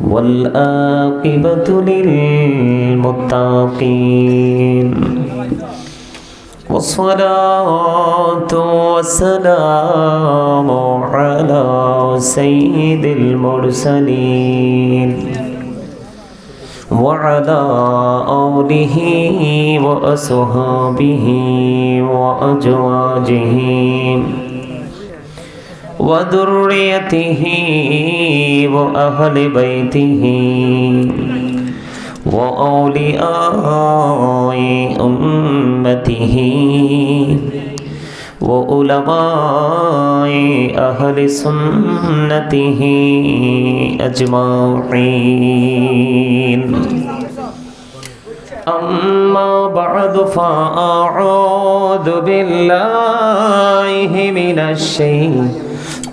والآقبة للمتقين. والصلاة والسلام على سيد المرسلين. وعلى آله وأصحابه وأزواجه. وذريته وأهل بيته وأولياء أمته وعلماء أهل سنته أجمعين أما بعد فأعوذ بالله من الشيطان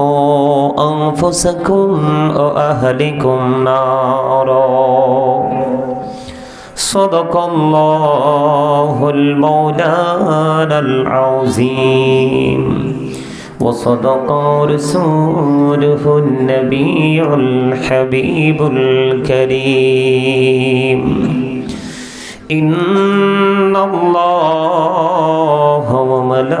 قوا أنفسكم وأهلكم نارا. صدق الله المولانا العظيم. وصدق رسوله النبي الحبيب الكريم. إن الله وملائكته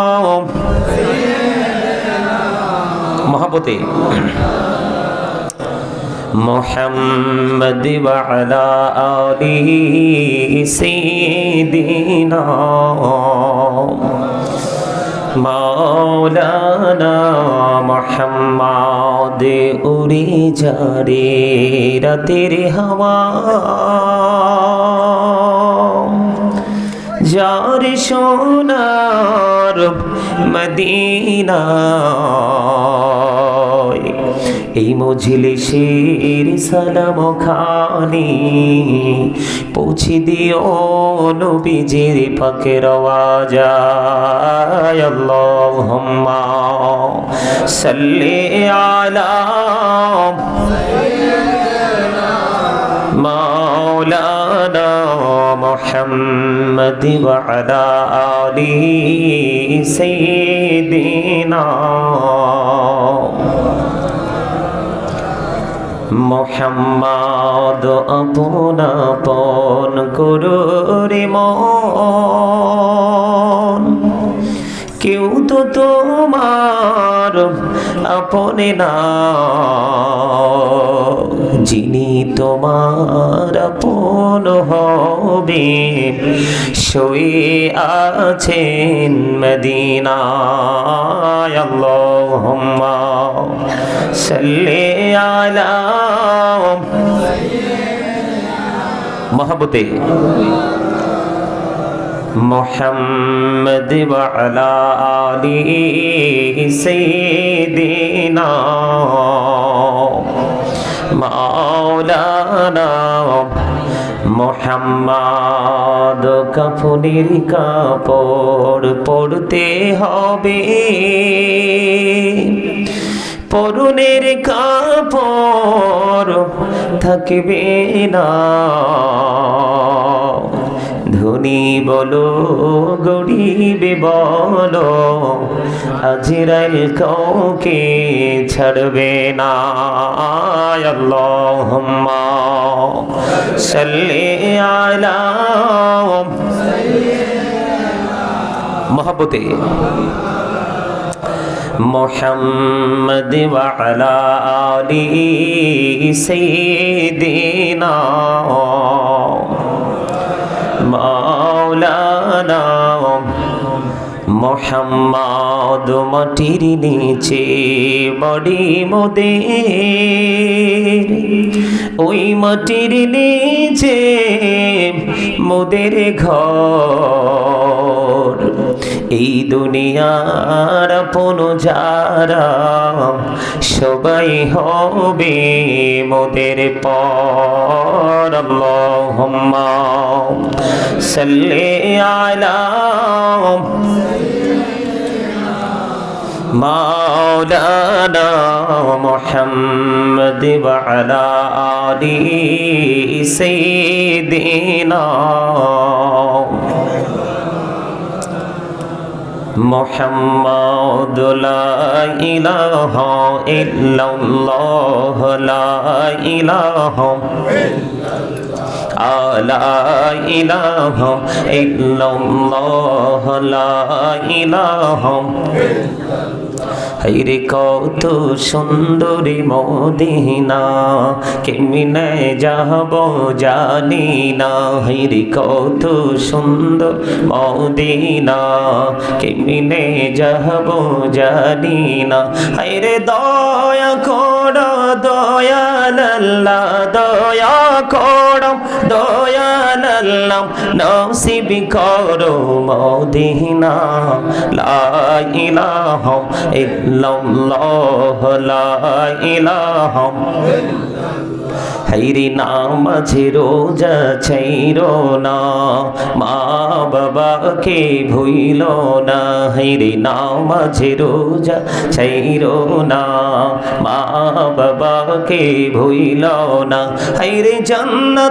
মহাবতে محمد وعلى آله سيدنا মাওলানা মোহাম্মদ উড়ে যারে রাতের হাওয়া যার সোনার মদিনা। এই মজলিসের সালাম খানি পৌঁছে দিও নবীজির পাকের আওয়াজায় আল্লাহুম্মা সাল্লি আলা مولانا محمد وعلى آله سيدنا মোহাম্মদ আপন আপন করুরে মন কেউ তো তোমার আপনে না যিনি তোমার আপন হবে শুয়ে আছেন মদিনায় আল্লাহুম্মা সাল্লি আলা মহাবতে محمد وعلى آله سيدنا মাওলানা মোহাম্মদ কাফনের কাপড় পড়তে হবে। পরুনের কাপড় থাকবে না। ধনী বলো গরিবে বলো আজরাইল কাউকে ছাড়বে না আল্লাহুম্মা সাল্লি আলা মহাব্বতে محمد وعلى آل سيدنا মাওলানা মোহাম্মদ মাটির নিচে বড়ি মোদের। ওই মাটির নিচে মোদের ঘর। এই দুনিয়ার আপন যারা সবাই হবে মোদের পর আল্লাহুম্মা সাল্লি আলা مولانا محمد وعلى آل سيدنا محمد لا إله إلا الله لا إله لا إله إلا الله لا إله হাইরে কত সুন্দরী মদিনা, কেমনে যাব জানি না। হাইরে কত সুন্দর মদিনা, কেমনে যাব জানি না। হাইরে দয়া কর দয়াল্লা দয়া কর দয়াল্লাম নসিব করো মদিনা। লা ইলাহা ইল্লাল্লাহ, লা ইলাহা হাইরি নামাঝে রোজা ছাইর না, মা বাবাকে ভুইল না। হাইরি নামাঝে রোজা ছাইর না, মা বাবাকে ভুইল না। হাইরে জান্নাত